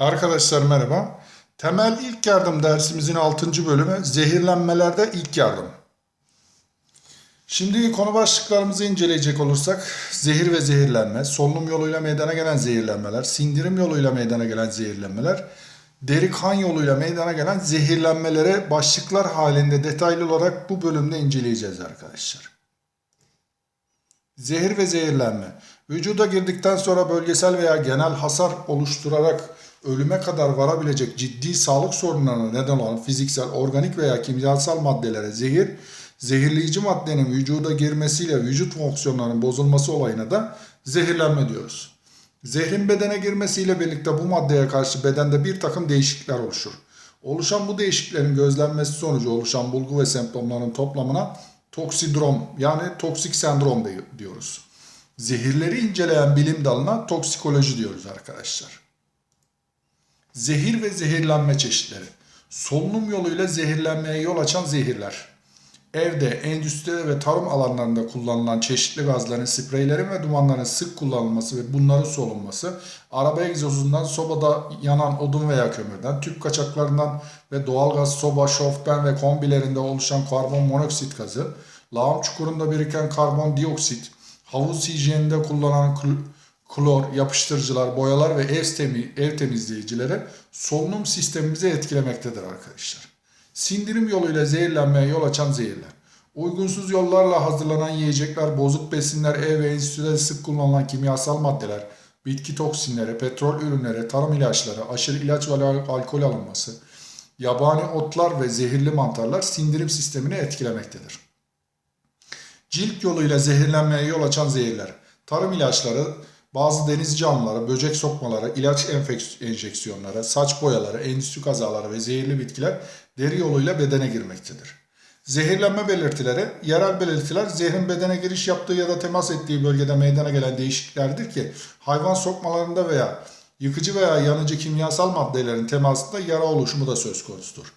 Arkadaşlar merhaba. Temel ilk yardım dersimizin 6. bölümü zehirlenmelerde ilk yardım. Şimdi konu başlıklarımızı inceleyecek olursak zehir ve zehirlenme, solunum yoluyla meydana gelen zehirlenmeler, sindirim yoluyla meydana gelen zehirlenmeler, deri kan yoluyla meydana gelen zehirlenmelere başlıklar halinde detaylı olarak bu bölümde inceleyeceğiz arkadaşlar. Zehir ve zehirlenme. Vücuda girdikten sonra bölgesel veya genel hasar oluşturarak ölüme kadar varabilecek ciddi sağlık sorunlarına neden olan fiziksel, organik veya kimyasal maddelere zehir, zehirleyici maddenin vücuda girmesiyle vücut fonksiyonlarının bozulması olayına da zehirlenme diyoruz. Zehrin bedene girmesiyle birlikte bu maddeye karşı bedende bir takım değişiklikler oluşur. Oluşan bu değişikliklerin gözlenmesi sonucu oluşan bulgu ve semptomların toplamına toksidrom yani toksik sendrom diyoruz. Zehirleri inceleyen bilim dalına toksikoloji diyoruz arkadaşlar. Zehir ve zehirlenme çeşitleri. Solunum yoluyla zehirlenmeye yol açan zehirler. Evde, endüstride ve tarım alanlarında kullanılan çeşitli gazların, spreylerin ve dumanların sık kullanılması ve bunların solunması, araba egzozundan, sobada yanan odun veya kömürden, tüp kaçaklarından ve doğalgaz, soba, şofben ve kombilerinde oluşan karbon monoksit gazı, lağım çukurunda biriken karbon dioksit, havuz hijyeninde kullanılan klor, yapıştırıcılar, boyalar ve ev, temi, ev temizleyicileri solunum sistemimizi etkilemektedir arkadaşlar. Sindirim yoluyla zehirlenmeye yol açan zehirler. Uygunsuz yollarla hazırlanan yiyecekler, bozuk besinler, ev ve enstitüde sık kullanılan kimyasal maddeler, bitki toksinleri, petrol ürünleri, tarım ilaçları, aşırı ilaç ve al- alkol alınması, yabani otlar ve zehirli mantarlar sindirim sistemini etkilemektedir. Cilt yoluyla zehirlenmeye yol açan zehirler. Tarım ilaçları, bazı deniz canlıları, böcek sokmaları, ilaç enjeksiyonları, saç boyaları, endüstri kazaları ve zehirli bitkiler deri yoluyla bedene girmektedir. Zehirlenme belirtileri, yerel belirtiler zehrin bedene giriş yaptığı ya da temas ettiği bölgede meydana gelen değişikliklerdir ki hayvan sokmalarında veya yıkıcı veya yanıcı kimyasal maddelerin temasında yara oluşumu da söz konusudur.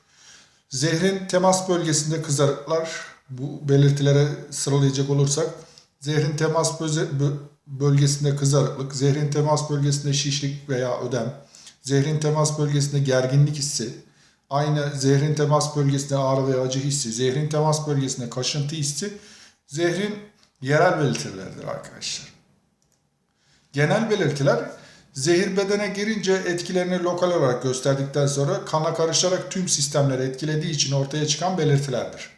Zehrin temas bölgesinde kızarıklar, bu belirtilere sıralayacak olursak, zehrin temas böze- bö- bölgesinde kızarıklık, zehrin temas bölgesinde şişlik veya ödem, zehrin temas bölgesinde gerginlik hissi, aynı zehrin temas bölgesinde ağrı veya acı hissi, zehrin temas bölgesinde kaşıntı hissi, zehrin yerel belirtileridir arkadaşlar. Genel belirtiler zehir bedene girince etkilerini lokal olarak gösterdikten sonra kana karışarak tüm sistemleri etkilediği için ortaya çıkan belirtilerdir.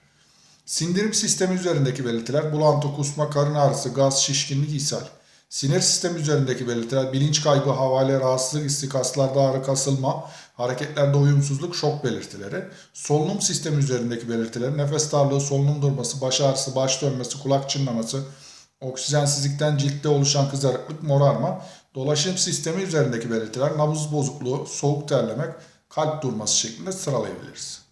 Sindirim sistemi üzerindeki belirtiler bulantı, kusma, karın ağrısı, gaz, şişkinlik, ishal. Sinir sistemi üzerindeki belirtiler bilinç kaybı, havale, rahatsızlık hissi, kaslarda ağrı, kasılma, hareketlerde uyumsuzluk, şok belirtileri. Solunum sistemi üzerindeki belirtiler nefes darlığı, solunum durması, baş ağrısı, baş dönmesi, kulak çınlaması, oksijensizlikten ciltte oluşan kızarıklık, morarma. Dolaşım sistemi üzerindeki belirtiler nabız bozukluğu, soğuk terlemek, kalp durması şeklinde sıralayabiliriz.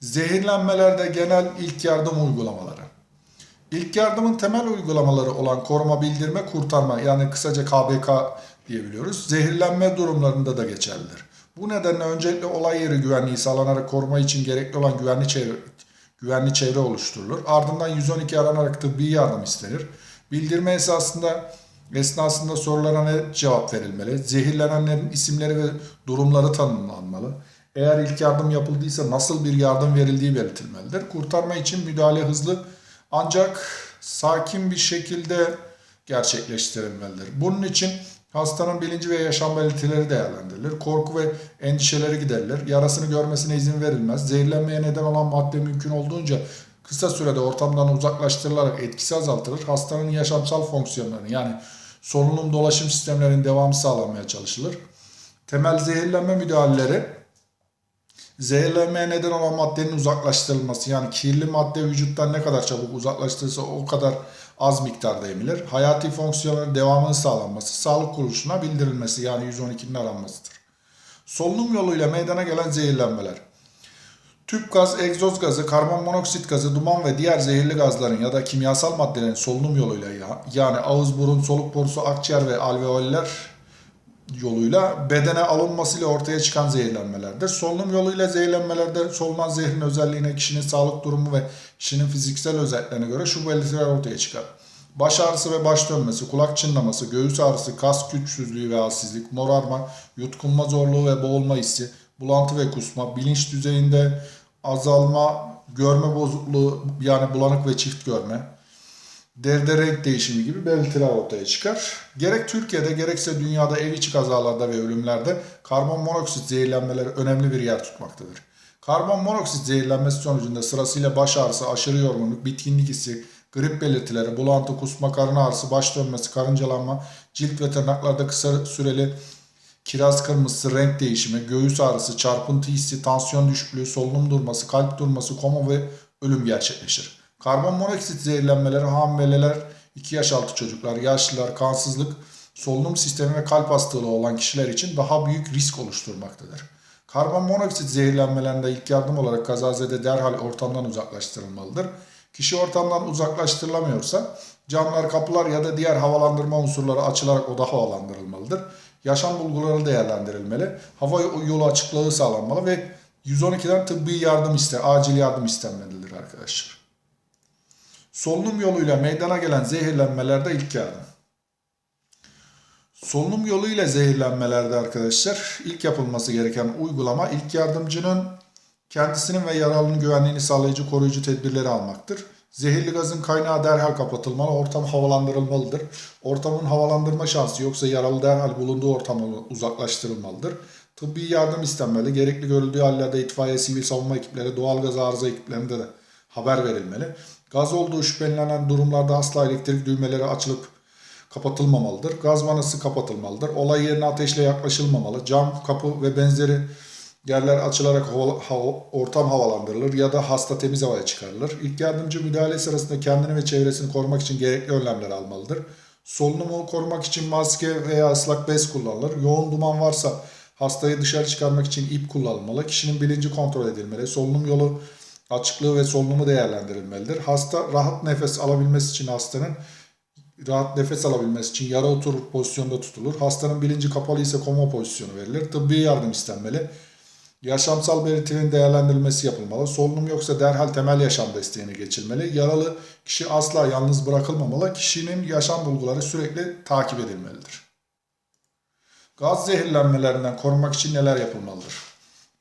Zehirlenmelerde genel ilk yardım uygulamaları. İlk yardımın temel uygulamaları olan koruma, bildirme, kurtarma yani kısaca KBK diyebiliyoruz. Zehirlenme durumlarında da geçerlidir. Bu nedenle öncelikle olay yeri güvenliği sağlanarak koruma için gerekli olan güvenli çevre, güvenli çevre oluşturulur. Ardından 112 aranarak tıbbi yardım istenir. Bildirme esasında esnasında sorulara net cevap verilmeli. Zehirlenenlerin isimleri ve durumları tanımlanmalı. Eğer ilk yardım yapıldıysa nasıl bir yardım verildiği belirtilmelidir. Kurtarma için müdahale hızlı ancak sakin bir şekilde gerçekleştirilmelidir. Bunun için hastanın bilinci ve yaşam belirtileri değerlendirilir. Korku ve endişeleri giderilir. Yarasını görmesine izin verilmez. Zehirlenmeye neden olan madde mümkün olduğunca kısa sürede ortamdan uzaklaştırılarak etkisi azaltılır. Hastanın yaşamsal fonksiyonlarını yani solunum dolaşım sistemlerinin devamı sağlanmaya çalışılır. Temel zehirlenme müdahaleleri zehirlenmeye neden olan maddenin uzaklaştırılması yani kirli madde vücuttan ne kadar çabuk uzaklaştırırsa o kadar az miktarda emilir. Hayati fonksiyonların devamının sağlanması, sağlık kuruluşuna bildirilmesi yani 112'nin aranmasıdır. Solunum yoluyla meydana gelen zehirlenmeler. Tüp gaz, egzoz gazı, karbon monoksit gazı, duman ve diğer zehirli gazların ya da kimyasal maddelerin solunum yoluyla ya- yani ağız, burun, soluk borusu, akciğer ve alveoller yoluyla bedene alınmasıyla ortaya çıkan zehirlenmelerdir. Solunum yoluyla zehirlenmelerde solunan zehrin özelliğine, kişinin sağlık durumu ve kişinin fiziksel özelliklerine göre şu belirtiler ortaya çıkar. baş ağrısı ve baş dönmesi, kulak çınlaması, göğüs ağrısı, kas güçsüzlüğü ve halsizlik, morarma, yutkunma zorluğu ve boğulma hissi, bulantı ve kusma, bilinç düzeyinde azalma, görme bozukluğu yani bulanık ve çift görme, deride renk değişimi gibi belirtiler ortaya çıkar. Gerek Türkiye'de gerekse dünyada ev içi kazalarda ve ölümlerde karbon monoksit zehirlenmeleri önemli bir yer tutmaktadır. Karbon monoksit zehirlenmesi sonucunda sırasıyla baş ağrısı, aşırı yorgunluk, bitkinlik hissi, grip belirtileri, bulantı, kusma, karın ağrısı, baş dönmesi, karıncalanma, cilt ve tırnaklarda kısa süreli kiraz kırmızısı, renk değişimi, göğüs ağrısı, çarpıntı hissi, tansiyon düşüklüğü, solunum durması, kalp durması, koma ve ölüm gerçekleşir. Karbon monoksit zehirlenmeleri hamileler, 2 yaş altı çocuklar, yaşlılar, kansızlık, solunum sistemi ve kalp hastalığı olan kişiler için daha büyük risk oluşturmaktadır. Karbon monoksit zehirlenmelerinde ilk yardım olarak kazazede derhal ortamdan uzaklaştırılmalıdır. Kişi ortamdan uzaklaştırılamıyorsa camlar, kapılar ya da diğer havalandırma unsurları açılarak oda havalandırılmalıdır. Yaşam bulguları değerlendirilmeli. Hava yolu açıklığı sağlanmalı ve 112'den tıbbi yardım iste, acil yardım istenmelidir arkadaşlar. Solunum yoluyla meydana gelen zehirlenmelerde ilk yardım. Solunum yoluyla zehirlenmelerde arkadaşlar ilk yapılması gereken uygulama ilk yardımcının kendisinin ve yaralının güvenliğini sağlayıcı koruyucu tedbirleri almaktır. Zehirli gazın kaynağı derhal kapatılmalı, ortam havalandırılmalıdır. Ortamın havalandırma şansı yoksa yaralı derhal bulunduğu ortamdan uzaklaştırılmalıdır. Tıbbi yardım istenmeli. Gerekli görüldüğü hallerde itfaiye, sivil savunma ekipleri, doğal gaz arıza ekiplerinde de haber verilmeli. Gaz olduğu şüphelenen durumlarda asla elektrik düğmeleri açılıp kapatılmamalıdır. Gaz vanası kapatılmalıdır. Olay yerine ateşle yaklaşılmamalı. Cam, kapı ve benzeri yerler açılarak ortam havalandırılır ya da hasta temiz havaya çıkarılır. İlk yardımcı müdahale sırasında kendini ve çevresini korumak için gerekli önlemler almalıdır. Solunumu korumak için maske veya ıslak bez kullanılır. Yoğun duman varsa hastayı dışarı çıkarmak için ip kullanılmalı. Kişinin bilinci kontrol edilmeli. Solunum yolu açıklığı ve solunumu değerlendirilmelidir. Hasta rahat nefes alabilmesi için hastanın rahat nefes alabilmesi için yara oturur pozisyonda tutulur. Hastanın bilinci kapalı ise koma pozisyonu verilir. Tıbbi yardım istenmeli. Yaşamsal belirtilerin değerlendirilmesi yapılmalı. Solunum yoksa derhal temel yaşam desteğine geçilmeli. Yaralı kişi asla yalnız bırakılmamalı. Kişinin yaşam bulguları sürekli takip edilmelidir. Gaz zehirlenmelerinden korunmak için neler yapılmalıdır?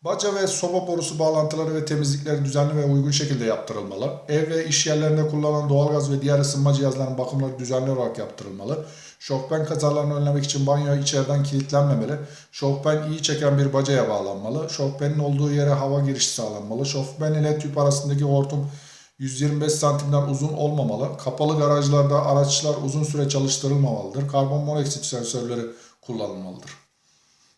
Baca ve soba borusu bağlantıları ve temizlikleri düzenli ve uygun şekilde yaptırılmalı. Ev ve iş yerlerinde kullanılan doğalgaz ve diğer ısınma cihazlarının bakımları düzenli olarak yaptırılmalı. Şofben kazalarını önlemek için banyo içeriden kilitlenmemeli. Şofben iyi çeken bir bacaya bağlanmalı. Şofbenin olduğu yere hava girişi sağlanmalı. Şofben ile tüp arasındaki hortum 125 santimden uzun olmamalı. Kapalı garajlarda araçlar uzun süre çalıştırılmamalıdır. Karbon monoksit sensörleri kullanılmalıdır.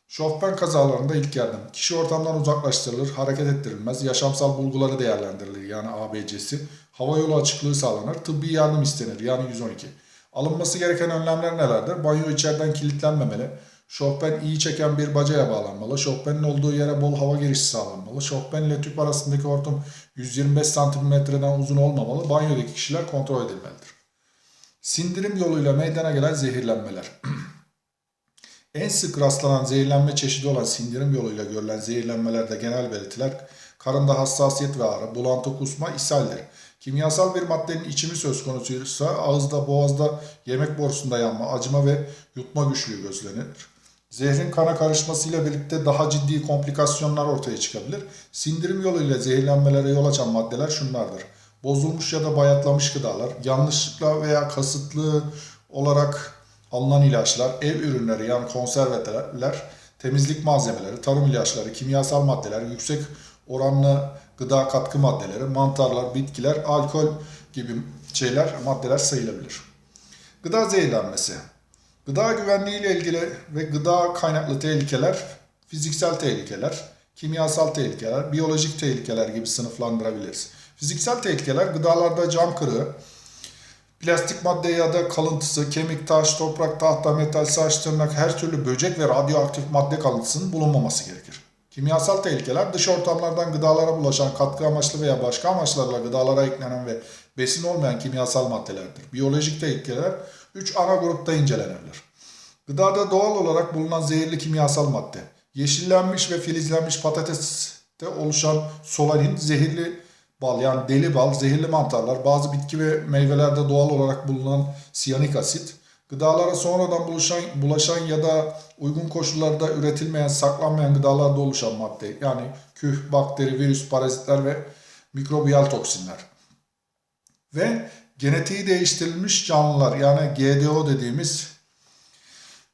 Şofben kazalarında ilk yardım. Kişi ortamdan uzaklaştırılır, hareket ettirilmez, yaşamsal bulguları değerlendirilir yani ABC'si. Hava yolu açıklığı sağlanır, tıbbi yardım istenir yani 112. Alınması gereken önlemler nelerdir? Banyo içeriden kilitlenmemeli. Şofben iyi çeken bir bacaya bağlanmalı. Şofbenin olduğu yere bol hava girişi sağlanmalı. Şofben ile tüp arasındaki hortum 125 santimetreden uzun olmamalı. Banyodaki kişiler kontrol edilmelidir. Sindirim yoluyla meydana gelen zehirlenmeler. En sık rastlanan zehirlenme çeşidi olan sindirim yoluyla görülen zehirlenmelerde genel belirtiler karında hassasiyet ve ağrı, bulantı, kusma, ishaldir. Kimyasal bir maddenin içimi söz konusuysa ağızda, boğazda, yemek borusunda yanma, acıma ve yutma güçlüğü gözlenir. Zehrin kana karışmasıyla birlikte daha ciddi komplikasyonlar ortaya çıkabilir. Sindirim yoluyla zehirlenmelere yol açan maddeler şunlardır. Bozulmuş ya da bayatlamış gıdalar, yanlışlıkla veya kasıtlı olarak alınan ilaçlar, ev ürünleri yani konserveler, temizlik malzemeleri, tarım ilaçları, kimyasal maddeler, yüksek oranlı gıda katkı maddeleri, mantarlar, bitkiler, alkol gibi şeyler, maddeler sayılabilir. Gıda zehirlenmesi. Gıda güvenliği ile ilgili ve gıda kaynaklı tehlikeler, fiziksel tehlikeler, kimyasal tehlikeler, biyolojik tehlikeler gibi sınıflandırabiliriz. Fiziksel tehlikeler gıdalarda cam kırığı, Plastik madde ya da kalıntısı, kemik, taş, toprak, tahta, metal, saç, tırnak, her türlü böcek ve radyoaktif madde kalıntısının bulunmaması gerekir. Kimyasal tehlikeler dış ortamlardan gıdalara bulaşan katkı amaçlı veya başka amaçlarla gıdalara eklenen ve besin olmayan kimyasal maddelerdir. Biyolojik tehlikeler 3 ana grupta incelenebilir. Gıdada doğal olarak bulunan zehirli kimyasal madde. Yeşillenmiş ve filizlenmiş patateste oluşan solanin zehirli bal yani deli bal, zehirli mantarlar, bazı bitki ve meyvelerde doğal olarak bulunan siyanik asit, gıdalara sonradan bulaşan, bulaşan ya da uygun koşullarda üretilmeyen, saklanmayan gıdalarda oluşan madde yani küf, bakteri, virüs, parazitler ve mikrobiyal toksinler. Ve genetiği değiştirilmiş canlılar yani GDO dediğimiz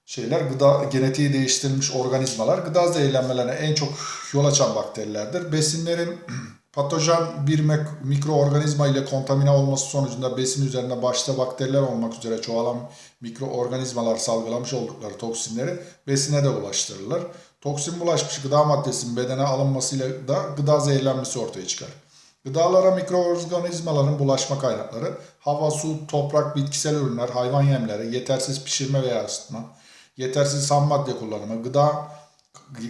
şeyler gıda genetiği değiştirilmiş organizmalar gıda zehirlenmelerine en çok yol açan bakterilerdir. Besinlerin patojen bir mikroorganizma ile kontamine olması sonucunda besin üzerinde başta bakteriler olmak üzere çoğalan mikroorganizmalar salgılamış oldukları toksinleri besine de ulaştırırlar. Toksin bulaşmış gıda maddesinin bedene alınmasıyla da gıda zehirlenmesi ortaya çıkar. Gıdalara mikroorganizmaların bulaşma kaynakları hava, su, toprak, bitkisel ürünler, hayvan yemleri, yetersiz pişirme veya ısıtma, yetersiz ham madde kullanımı, gıda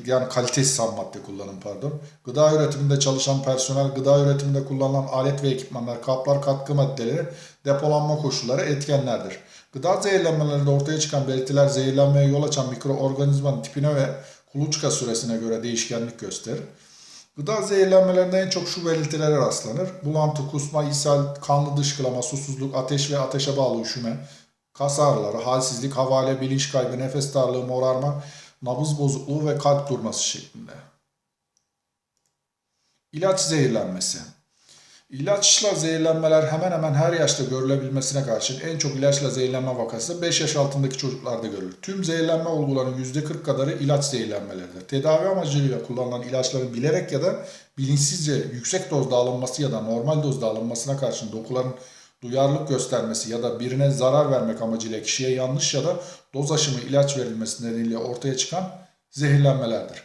yani kalitesiz ham madde kullanımı pardon. Gıda üretiminde çalışan personel, gıda üretiminde kullanılan alet ve ekipmanlar, kaplar, katkı maddeleri, depolanma koşulları etkenlerdir. Gıda zehirlenmelerinde ortaya çıkan belirtiler zehirlenmeye yol açan mikroorganizmanın tipine ve kuluçka süresine göre değişkenlik gösterir. Gıda zehirlenmelerinde en çok şu belirtilere rastlanır. Bulantı, kusma, ishal, kanlı dışkılama, susuzluk, ateş ve ateşe bağlı üşüme, kas ağrıları, halsizlik, havale, bilinç kaybı, nefes darlığı, morarma, nabız bozukluğu ve kalp durması şeklinde. İlaç zehirlenmesi. İlaçla zehirlenmeler hemen hemen her yaşta görülebilmesine karşın en çok ilaçla zehirlenme vakası 5 yaş altındaki çocuklarda görülür. Tüm zehirlenme olgularının %40 kadarı ilaç zehirlenmeleridir. Tedavi amacıyla kullanılan ilaçların bilerek ya da bilinçsizce yüksek dozda alınması ya da normal dozda alınmasına karşın dokuların duyarlılık göstermesi ya da birine zarar vermek amacıyla kişiye yanlış ya da doz aşımı ilaç verilmesi nedeniyle ortaya çıkan zehirlenmelerdir.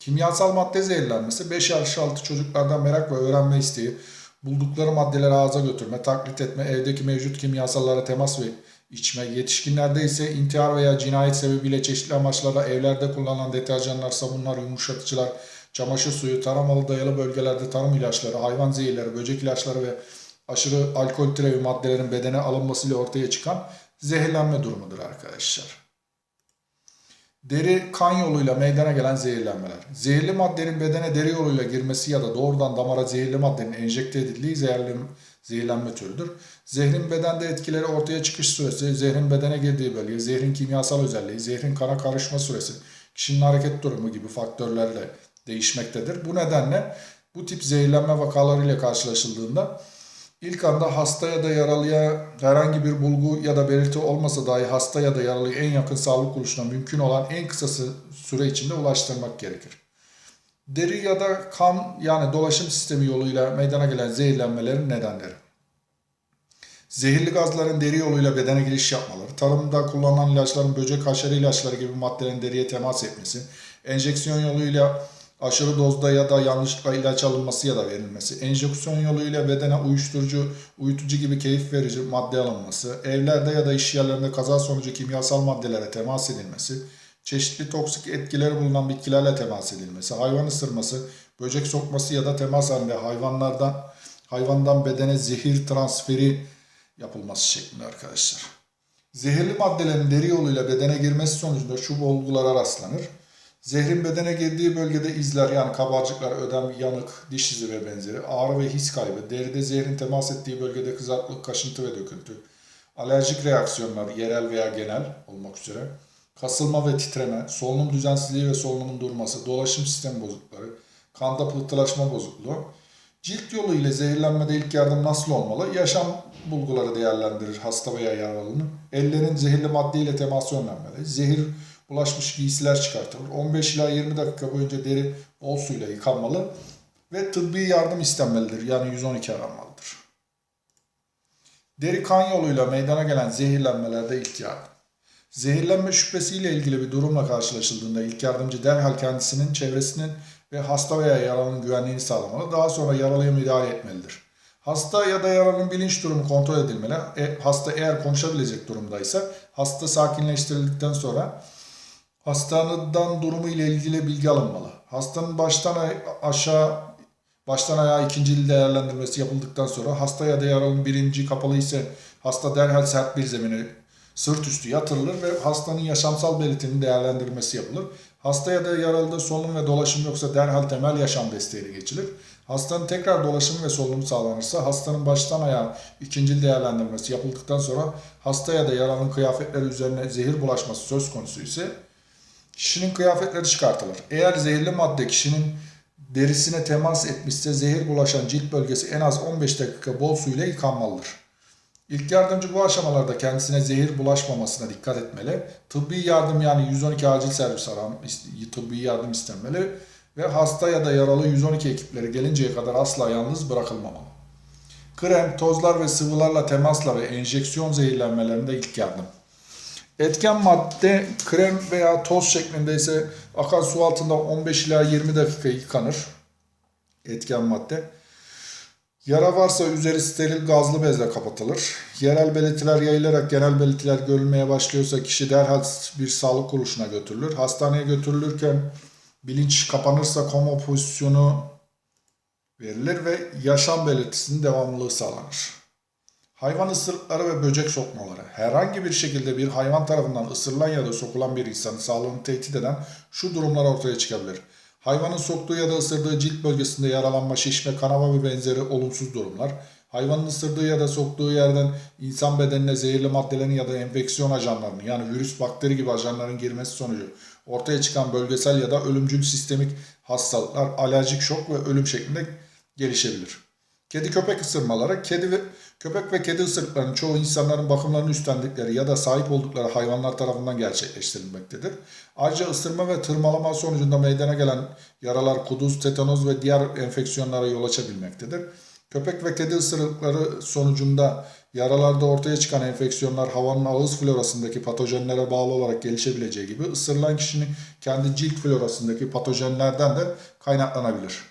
Kimyasal madde zehirlenmesi 5 yaş altı çocuklardan merak ve öğrenme isteği, buldukları maddeleri ağza götürme, taklit etme, evdeki mevcut kimyasallara temas ve içme, yetişkinlerde ise intihar veya cinayet sebebiyle çeşitli amaçlarla evlerde kullanılan deterjanlar, sabunlar, yumuşatıcılar, çamaşır suyu, taramalı dayalı bölgelerde tarım ilaçları, hayvan zehirleri, böcek ilaçları ve aşırı alkol türevi maddelerin bedene alınmasıyla ortaya çıkan zehirlenme durumudur arkadaşlar. Deri kan yoluyla meydana gelen zehirlenmeler. Zehirli maddenin bedene deri yoluyla girmesi ya da doğrudan damara zehirli maddenin enjekte edildiği zehirli, zehirlenme türüdür. Zehrin bedende etkileri ortaya çıkış süresi, zehrin bedene girdiği bölge, zehrin kimyasal özelliği, zehrin kana karışma süresi, kişinin hareket durumu gibi faktörlerle değişmektedir. Bu nedenle bu tip zehirlenme vakalarıyla karşılaşıldığında İlk anda hasta ya da yaralıya herhangi bir bulgu ya da belirti olmasa dahi hasta ya da yaralıyı en yakın sağlık kuruluşuna mümkün olan en kısa süre içinde ulaştırmak gerekir. Deri ya da kan yani dolaşım sistemi yoluyla meydana gelen zehirlenmelerin nedenleri. Zehirli gazların deri yoluyla bedene giriş yapmaları, tarımda kullanılan ilaçların böcek haşere ilaçları gibi maddelerin deriye temas etmesi, enjeksiyon yoluyla aşırı dozda ya da yanlışlıkla ilaç alınması ya da verilmesi, enjeksiyon yoluyla bedene uyuşturucu, uyutucu gibi keyif verici madde alınması, evlerde ya da iş yerlerinde kaza sonucu kimyasal maddelere temas edilmesi, çeşitli toksik etkileri bulunan bitkilerle temas edilmesi, hayvan ısırması, böcek sokması ya da temas halinde hayvanlardan hayvandan bedene zehir transferi yapılması şeklinde arkadaşlar. Zehirli maddelerin deri yoluyla bedene girmesi sonucunda şu olgulara rastlanır. Zehrin bedene girdiği bölgede izler yani kabarcıklar, ödem, yanık, diş izi ve benzeri, ağrı ve his kaybı, deride zehrin temas ettiği bölgede kızarıklık, kaşıntı ve döküntü, alerjik reaksiyonlar yerel veya genel olmak üzere, kasılma ve titreme, solunum düzensizliği ve solunumun durması, dolaşım sistemi bozuklukları, kanda pıhtılaşma bozukluğu, cilt yolu ile zehirlenmede ilk yardım nasıl olmalı? Yaşam bulguları değerlendirir hasta veya yaralının. Ellerin zehirli madde ile teması önlenmeli. Zehir bulaşmış giysiler çıkartılır. 15 ila 20 dakika boyunca deri bol suyla yıkanmalı ve tıbbi yardım istenmelidir. Yani 112 aranmalıdır. Deri kan yoluyla meydana gelen zehirlenmelerde ilk yardım. Zehirlenme şüphesiyle ilgili bir durumla karşılaşıldığında ilk yardımcı derhal kendisinin, çevresinin ve hasta veya yaralının güvenliğini sağlamalı. Daha sonra yaralıya müdahale etmelidir. Hasta ya da yaralının bilinç durumu kontrol edilmeli. E, hasta eğer konuşabilecek durumdaysa hasta sakinleştirildikten sonra hastaneden durumu ile ilgili bilgi alınmalı. Hastanın baştan aşağı baştan ayağa ikinci değerlendirmesi yapıldıktan sonra hasta ya da yaralının birinci kapalı ise hasta derhal sert bir zemine sırt üstü yatırılır ve hastanın yaşamsal belirtinin değerlendirilmesi yapılır. Hasta ya da yaralıda solunum ve dolaşım yoksa derhal temel yaşam desteğine geçilir. Hastanın tekrar dolaşımı ve solunumu sağlanırsa hastanın baştan ayağa ikinci değerlendirmesi yapıldıktan sonra hasta ya da yaralının kıyafetleri üzerine zehir bulaşması söz konusu ise kişinin kıyafetleri çıkartılır. Eğer zehirli madde kişinin derisine temas etmişse zehir bulaşan cilt bölgesi en az 15 dakika bol su ile yıkanmalıdır. İlk yardımcı bu aşamalarda kendisine zehir bulaşmamasına dikkat etmeli. Tıbbi yardım yani 112 acil servis aran, tıbbi yardım istenmeli ve hasta ya da yaralı 112 ekipleri gelinceye kadar asla yalnız bırakılmamalı. Krem, tozlar ve sıvılarla temasla ve enjeksiyon zehirlenmelerinde ilk yardım. Etken madde krem veya toz şeklinde ise akan su altında 15 ila 20 dakika yıkanır. Etken madde. Yara varsa üzeri steril gazlı bezle kapatılır. Yerel belirtiler yayılarak genel belirtiler görülmeye başlıyorsa kişi derhal bir sağlık kuruluşuna götürülür. Hastaneye götürülürken bilinç kapanırsa koma pozisyonu verilir ve yaşam belirtisinin devamlılığı sağlanır. Hayvan ısırıkları ve böcek sokmaları. Herhangi bir şekilde bir hayvan tarafından ısırılan ya da sokulan bir insanın sağlığını tehdit eden şu durumlar ortaya çıkabilir. Hayvanın soktuğu ya da ısırdığı cilt bölgesinde yaralanma, şişme, kanama ve benzeri olumsuz durumlar. Hayvanın ısırdığı ya da soktuğu yerden insan bedenine zehirli maddelerin ya da enfeksiyon ajanlarının yani virüs, bakteri gibi ajanların girmesi sonucu ortaya çıkan bölgesel ya da ölümcül sistemik hastalıklar, alerjik şok ve ölüm şeklinde gelişebilir. Kedi köpek ısırmaları, kedi ve köpek ve kedi ısırıklarının çoğu insanların bakımlarını üstlendikleri ya da sahip oldukları hayvanlar tarafından gerçekleştirilmektedir. Ayrıca ısırma ve tırmalama sonucunda meydana gelen yaralar kuduz, tetanoz ve diğer enfeksiyonlara yol açabilmektedir. Köpek ve kedi ısırıkları sonucunda yaralarda ortaya çıkan enfeksiyonlar havanın ağız florasındaki patojenlere bağlı olarak gelişebileceği gibi ısırılan kişinin kendi cilt florasındaki patojenlerden de kaynaklanabilir.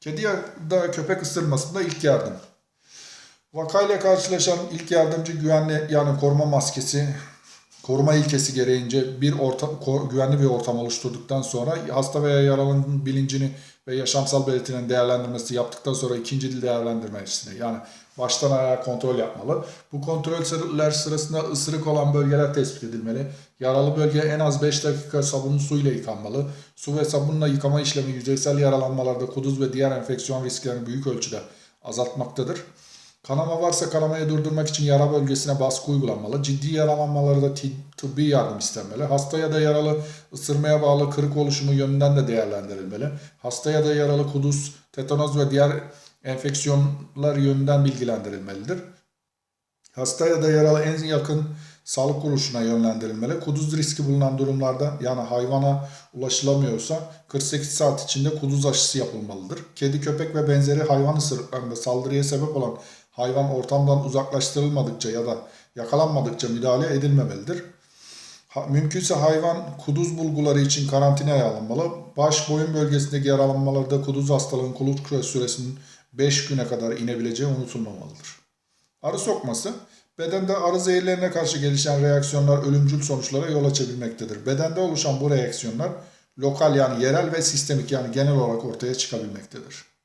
Kedi ya da köpek ısırmasında ilk yardım. Vakayla karşılaşan ilk yardımcı güvenli yani koruma maskesi, koruma ilkesi gereğince bir ortam, güvenli bir ortam oluşturduktan sonra hasta veya yaralının bilincini ve yaşamsal belirtilerin değerlendirmesi yaptıktan sonra ikinci dil değerlendirmesini yani baştan ayağa kontrol yapmalı. Bu kontroller sırasında ısırık olan bölgeler tespit edilmeli. Yaralı bölge en az 5 dakika sabunlu suyla yıkanmalı. Su ve sabunla yıkama işlemi yüzeysel yaralanmalarda kuduz ve diğer enfeksiyon risklerini büyük ölçüde azaltmaktadır. Kanama varsa kanamayı durdurmak için yara bölgesine baskı uygulanmalı. Ciddi yaralanmalarda tıbbi yardım istenmeli. Hasta ya da yaralı ısırmaya bağlı kırık oluşumu yönünden de değerlendirilmeli. Hasta ya da yaralı kuduz, tetanoz ve diğer enfeksiyonlar yönünden bilgilendirilmelidir. Hasta ya da yaralı en yakın sağlık kuruluşuna yönlendirilmeli. Kuduz riski bulunan durumlarda yani hayvana ulaşılamıyorsa 48 saat içinde kuduz aşısı yapılmalıdır. Kedi, köpek ve benzeri hayvan ısırıklarında saldırıya sebep olan hayvan ortamdan uzaklaştırılmadıkça ya da yakalanmadıkça müdahale edilmemelidir. Ha, mümkünse hayvan kuduz bulguları için karantinaya alınmalı. Baş boyun bölgesindeki yaralanmalarda kuduz hastalığın kuluçka süresinin 5 güne kadar inebileceği unutulmamalıdır. Arı sokması, bedende arı zehirlerine karşı gelişen reaksiyonlar ölümcül sonuçlara yol açabilmektedir. Bedende oluşan bu reaksiyonlar lokal yani yerel ve sistemik yani genel olarak ortaya çıkabilmektedir.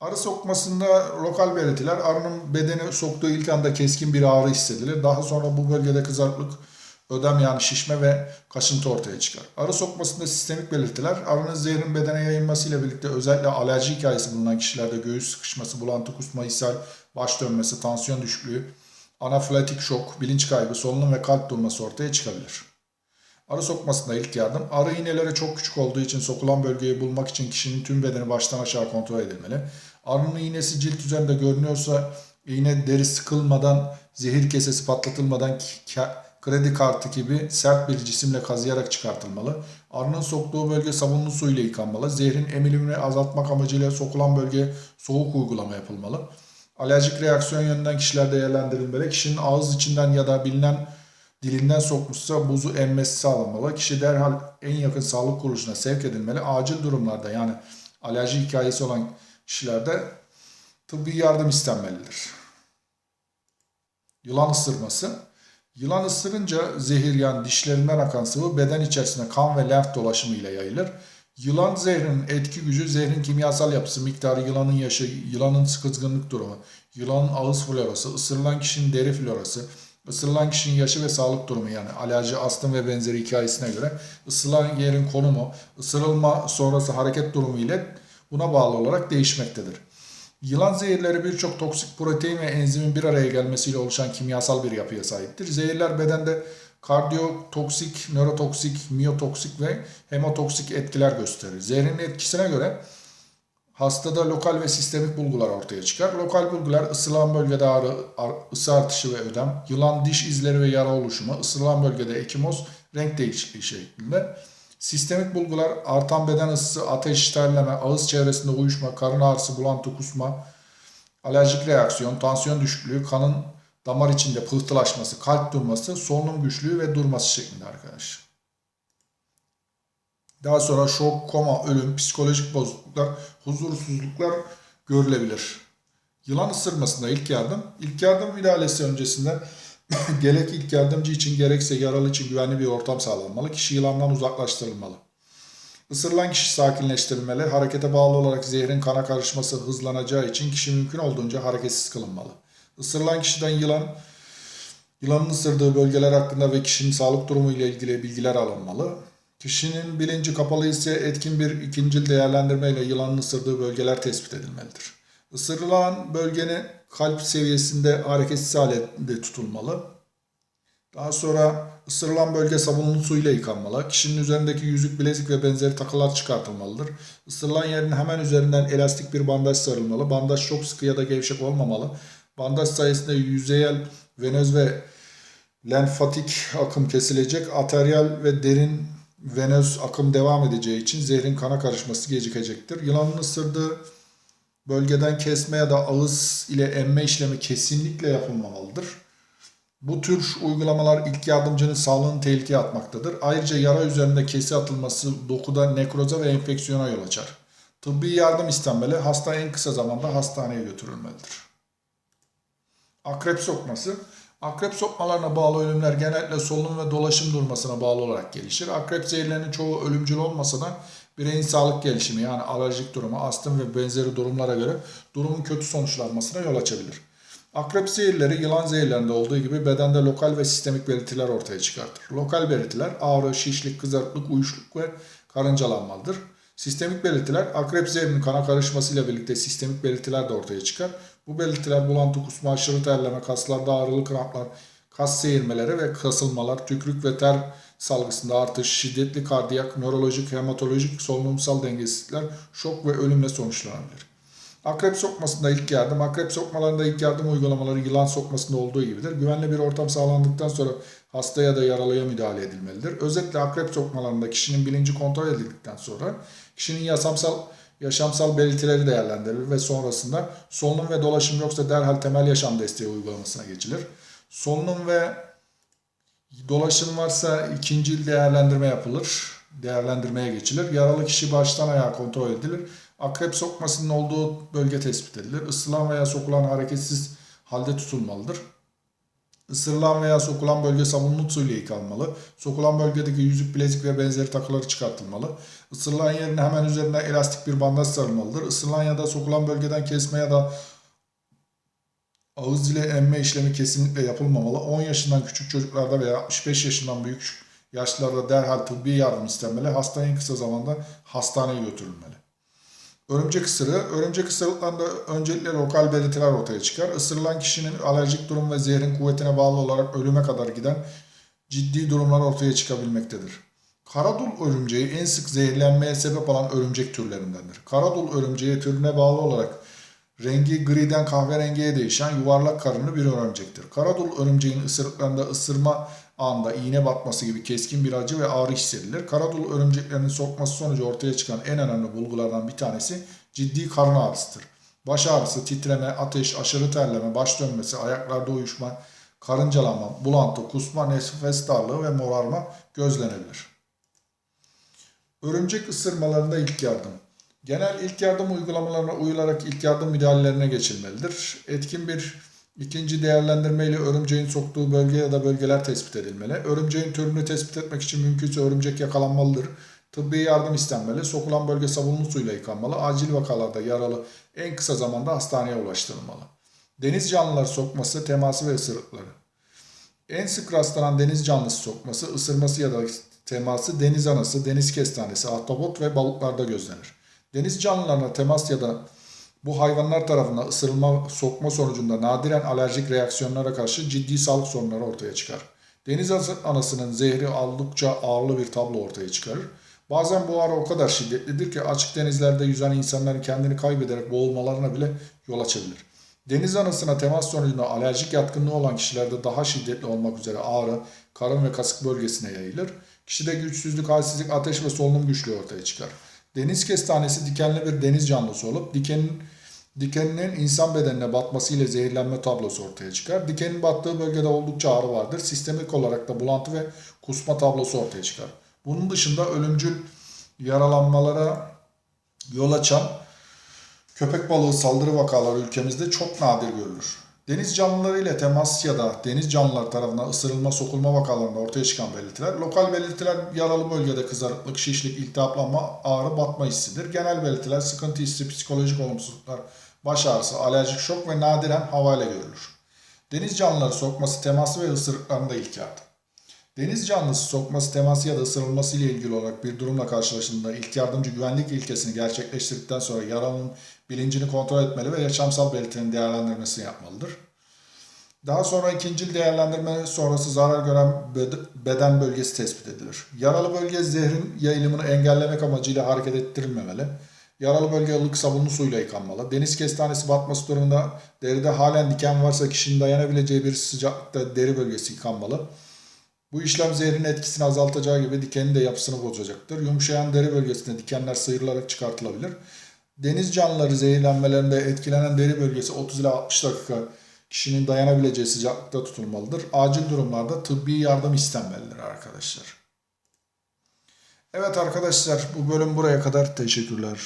Arı sokmasında lokal belirtiler arının bedeni soktuğu ilk anda keskin bir ağrı hissedilir. Daha sonra bu bölgede kızarıklık, ödem yani şişme ve kaşıntı ortaya çıkar. Arı sokmasında sistemik belirtiler arının zehrin bedene yayılmasıyla birlikte özellikle alerji hikayesi bulunan kişilerde göğüs sıkışması, bulantı, kusma, ishal, baş dönmesi, tansiyon düşüklüğü, anafilaktik şok, bilinç kaybı, solunum ve kalp durması ortaya çıkabilir. Arı sokmasında ilk yardım. Arı iğneleri çok küçük olduğu için sokulan bölgeyi bulmak için kişinin tüm bedeni baştan aşağı kontrol edilmeli. Arının iğnesi cilt üzerinde görünüyorsa iğne deri sıkılmadan, zehir kesesi patlatılmadan kredi kartı gibi sert bir cisimle kazıyarak çıkartılmalı. Arının soktuğu bölge sabunlu su ile yıkanmalı. Zehrin emilimini azaltmak amacıyla sokulan bölgeye soğuk uygulama yapılmalı. Alerjik reaksiyon yönünden kişiler değerlendirilmeli. Kişinin ağız içinden ya da bilinen dilinden sokmuşsa buzu emmesi sağlanmalı. Kişi derhal en yakın sağlık kuruluşuna sevk edilmeli. Acil durumlarda yani alerji hikayesi olan kişilerde tıbbi yardım istenmelidir. Yılan ısırması. Yılan ısırınca zehir yani dişlerinden akan sıvı beden içerisine kan ve lenf dolaşımı ile yayılır. Yılan zehrinin etki gücü, zehrin kimyasal yapısı, miktarı, yılanın yaşı, yılanın kızgınlık durumu, yılanın ağız florası, ısırılan kişinin deri florası, Isırılan kişinin yaşı ve sağlık durumu yani alerji, astım ve benzeri hikayesine göre ısırılan yerin konumu, ısırılma sonrası hareket durumu ile buna bağlı olarak değişmektedir. Yılan zehirleri birçok toksik protein ve enzimin bir araya gelmesiyle oluşan kimyasal bir yapıya sahiptir. Zehirler bedende kardiyotoksik, nörotoksik, miyotoksik ve hemotoksik etkiler gösterir. Zehrin etkisine göre hastada lokal ve sistemik bulgular ortaya çıkar. Lokal bulgular ısırılan bölgede ağrı, ısı artışı ve ödem, yılan diş izleri ve yara oluşumu, ısırılan bölgede ekimoz, renk değişikliği şeklinde. Sistemik bulgular artan beden ısısı, ateş, terleme, ağız çevresinde uyuşma, karın ağrısı, bulantı, kusma, alerjik reaksiyon, tansiyon düşüklüğü, kanın damar içinde pıhtılaşması, kalp durması, solunum güçlüğü ve durması şeklinde arkadaşlar. Daha sonra şok, koma, ölüm, psikolojik bozukluklar, huzursuzluklar görülebilir. Yılan ısırmasında ilk yardım. İlk yardım müdahalesi öncesinde gerek ilk yardımcı için gerekse yaralı için güvenli bir ortam sağlanmalı. Kişi yılandan uzaklaştırılmalı. Isırılan kişi sakinleştirilmeli. Harekete bağlı olarak zehrin kana karışması hızlanacağı için kişi mümkün olduğunca hareketsiz kılınmalı. Isırılan kişiden yılan Yılanın ısırdığı bölgeler hakkında ve kişinin sağlık durumu ile ilgili bilgiler alınmalı. Kişinin bilinci kapalı ise etkin bir ikincil değerlendirme ile yılanın ısırdığı bölgeler tespit edilmelidir. Isırılan bölgenin kalp seviyesinde hareketsiz halde tutulmalı. Daha sonra ısırılan bölge sabunlu suyla yıkanmalı. Kişinin üzerindeki yüzük, bilezik ve benzeri takılar çıkartılmalıdır. Isırılan yerin hemen üzerinden elastik bir bandaj sarılmalı. Bandaj çok sıkı ya da gevşek olmamalı. Bandaj sayesinde yüzeyel, venöz ve lenfatik akım kesilecek. Arteriyel ve derin venöz akım devam edeceği için zehrin kana karışması gecikecektir. Yılanın ısırdığı bölgeden kesme ya da ağız ile emme işlemi kesinlikle yapılmamalıdır. Bu tür uygulamalar ilk yardımcının sağlığını tehlikeye atmaktadır. Ayrıca yara üzerinde kesi atılması dokuda nekroza ve enfeksiyona yol açar. Tıbbi yardım istenmeli. Hasta en kısa zamanda hastaneye götürülmelidir. Akrep sokması. Akrep sokmalarına bağlı ölümler genellikle solunum ve dolaşım durmasına bağlı olarak gelişir. Akrep zehirlerinin çoğu ölümcül olmasa da bireyin sağlık gelişimi yani alerjik durumu, astım ve benzeri durumlara göre durumun kötü sonuçlanmasına yol açabilir. Akrep zehirleri yılan zehirlerinde olduğu gibi bedende lokal ve sistemik belirtiler ortaya çıkartır. Lokal belirtiler ağrı, şişlik, kızarıklık, uyuşukluk ve karıncalanmalıdır. Sistemik belirtiler akrep zehrinin kana karışmasıyla birlikte sistemik belirtiler de ortaya çıkar. Bu belirtiler bulantı, kusma, aşırı terleme, kaslarda ağrılı kramplar, kas seyirmeleri ve kasılmalar, tükrük ve ter salgısında artış, şiddetli kardiyak, nörolojik, hematolojik, solunumsal dengesizlikler, şok ve ölümle sonuçlanabilir. Akrep sokmasında ilk yardım, akrep sokmalarında ilk yardım uygulamaları yılan sokmasında olduğu gibidir. Güvenli bir ortam sağlandıktan sonra hasta ya da yaralıya müdahale edilmelidir. Özetle akrep sokmalarında kişinin bilinci kontrol edildikten sonra kişinin yaşamsal yaşamsal belirtileri değerlendirilir ve sonrasında solunum ve dolaşım yoksa derhal temel yaşam desteği uygulamasına geçilir. Solunum ve dolaşım varsa ikinci değerlendirme yapılır. Değerlendirmeye geçilir. Yaralı kişi baştan ayağa kontrol edilir. Akrep sokmasının olduğu bölge tespit edilir. Isırılan veya sokulan hareketsiz halde tutulmalıdır. Isırılan veya sokulan bölge sabunlu suyla yıkanmalı. Sokulan bölgedeki yüzük, bilezik ve benzeri takıları çıkartılmalı. Isırılan yerin hemen üzerine elastik bir bandaj sarılmalıdır. Isırılan ya da sokulan bölgeden kesme ya da ağız ile emme işlemi kesinlikle yapılmamalı. 10 yaşından küçük çocuklarda veya 65 yaşından büyük yaşlılarda derhal tıbbi yardım istenmeli. Hasta en kısa zamanda hastaneye götürülmeli. Örümcek ısırığı. Örümcek ısırıklarında öncelikle lokal belirtiler ortaya çıkar. Isırılan kişinin alerjik durum ve zehrin kuvvetine bağlı olarak ölüme kadar giden ciddi durumlar ortaya çıkabilmektedir. Karadul örümceği en sık zehirlenmeye sebep olan örümcek türlerindendir. Karadul örümceği türüne bağlı olarak rengi griden kahverengiye değişen yuvarlak karınlı bir örümcektir. Karadul örümceğin ısırıklarında ısırma anında iğne batması gibi keskin bir acı ve ağrı hissedilir. Karadul örümceklerinin sokması sonucu ortaya çıkan en önemli bulgulardan bir tanesi ciddi karın ağrısıdır. Baş ağrısı, titreme, ateş, aşırı terleme, baş dönmesi, ayaklarda uyuşma, karıncalanma, bulantı, kusma, nefes darlığı ve morarma gözlenebilir. Örümcek ısırmalarında ilk yardım. Genel ilk yardım uygulamalarına uyularak ilk yardım müdahalelerine geçilmelidir. Etkin bir ikinci değerlendirme ile örümceğin soktuğu bölge ya da bölgeler tespit edilmeli. Örümceğin türünü tespit etmek için mümkünse örümcek yakalanmalıdır. Tıbbi yardım istenmeli. Sokulan bölge sabunlu suyla yıkanmalı. Acil vakalarda yaralı en kısa zamanda hastaneye ulaştırılmalı. Deniz canlıları sokması, teması ve ısırıkları. En sık rastlanan deniz canlısı sokması, ısırması ya da teması deniz anası, deniz kestanesi, ahtapot ve balıklarda gözlenir. Deniz canlılarına temas ya da bu hayvanlar tarafından ısırılma, sokma sonucunda nadiren alerjik reaksiyonlara karşı ciddi sağlık sorunları ortaya çıkar. Deniz anasının zehri oldukça ağırlı bir tablo ortaya çıkarır. Bazen bu ağrı o kadar şiddetlidir ki açık denizlerde yüzen insanların kendini kaybederek boğulmalarına bile yol açabilir. Deniz anasına temas sonucunda alerjik yatkınlığı olan kişilerde daha şiddetli olmak üzere ağrı, karın ve kasık bölgesine yayılır. Kişide güçsüzlük, halsizlik, ateş ve solunum güçlüğü ortaya çıkar. Deniz kestanesi dikenli bir deniz canlısı olup dikenin Dikeninin insan bedenine batması ile zehirlenme tablosu ortaya çıkar. Dikenin battığı bölgede oldukça ağrı vardır. Sistemik olarak da bulantı ve kusma tablosu ortaya çıkar. Bunun dışında ölümcül yaralanmalara yol açan köpek balığı saldırı vakaları ülkemizde çok nadir görülür. Deniz canlıları ile temas ya da deniz canlıları tarafından ısırılma, sokulma vakalarında ortaya çıkan belirtiler, lokal belirtiler yaralı bölgede kızarıklık, şişlik, iltihaplanma, ağrı, batma hissidir. Genel belirtiler sıkıntı hissi, psikolojik olumsuzluklar, baş ağrısı, alerjik şok ve nadiren havayla görülür. Deniz canlıları sokması, teması ve ısırıklarında ilk yardım. Deniz canlısı sokması, teması ya da ısırılması ile ilgili olarak bir durumla karşılaştığında ilk yardımcı güvenlik ilkesini gerçekleştirdikten sonra yaralının bilincini kontrol etmeli ve yaşamsal belirtilerin değerlendirmesini yapmalıdır. Daha sonra ikinci değerlendirme sonrası zarar gören beden bölgesi tespit edilir. Yaralı bölge zehrin yayılımını engellemek amacıyla hareket ettirilmemeli. Yaralı bölge ılık sabunlu suyla yıkanmalı. Deniz kestanesi batması durumunda deride halen diken varsa kişinin dayanabileceği bir sıcaklıkta deri bölgesi yıkanmalı. Bu işlem zehrin etkisini azaltacağı gibi dikenin de yapısını bozacaktır. Yumuşayan deri bölgesinde dikenler sıyrılarak çıkartılabilir. Deniz canlıları zehirlenmelerinde etkilenen deri bölgesi 30 ila 60 dakika kişinin dayanabileceği sıcaklıkta tutulmalıdır. Acil durumlarda tıbbi yardım istenmelidir arkadaşlar. Evet arkadaşlar bu bölüm buraya kadar teşekkürler.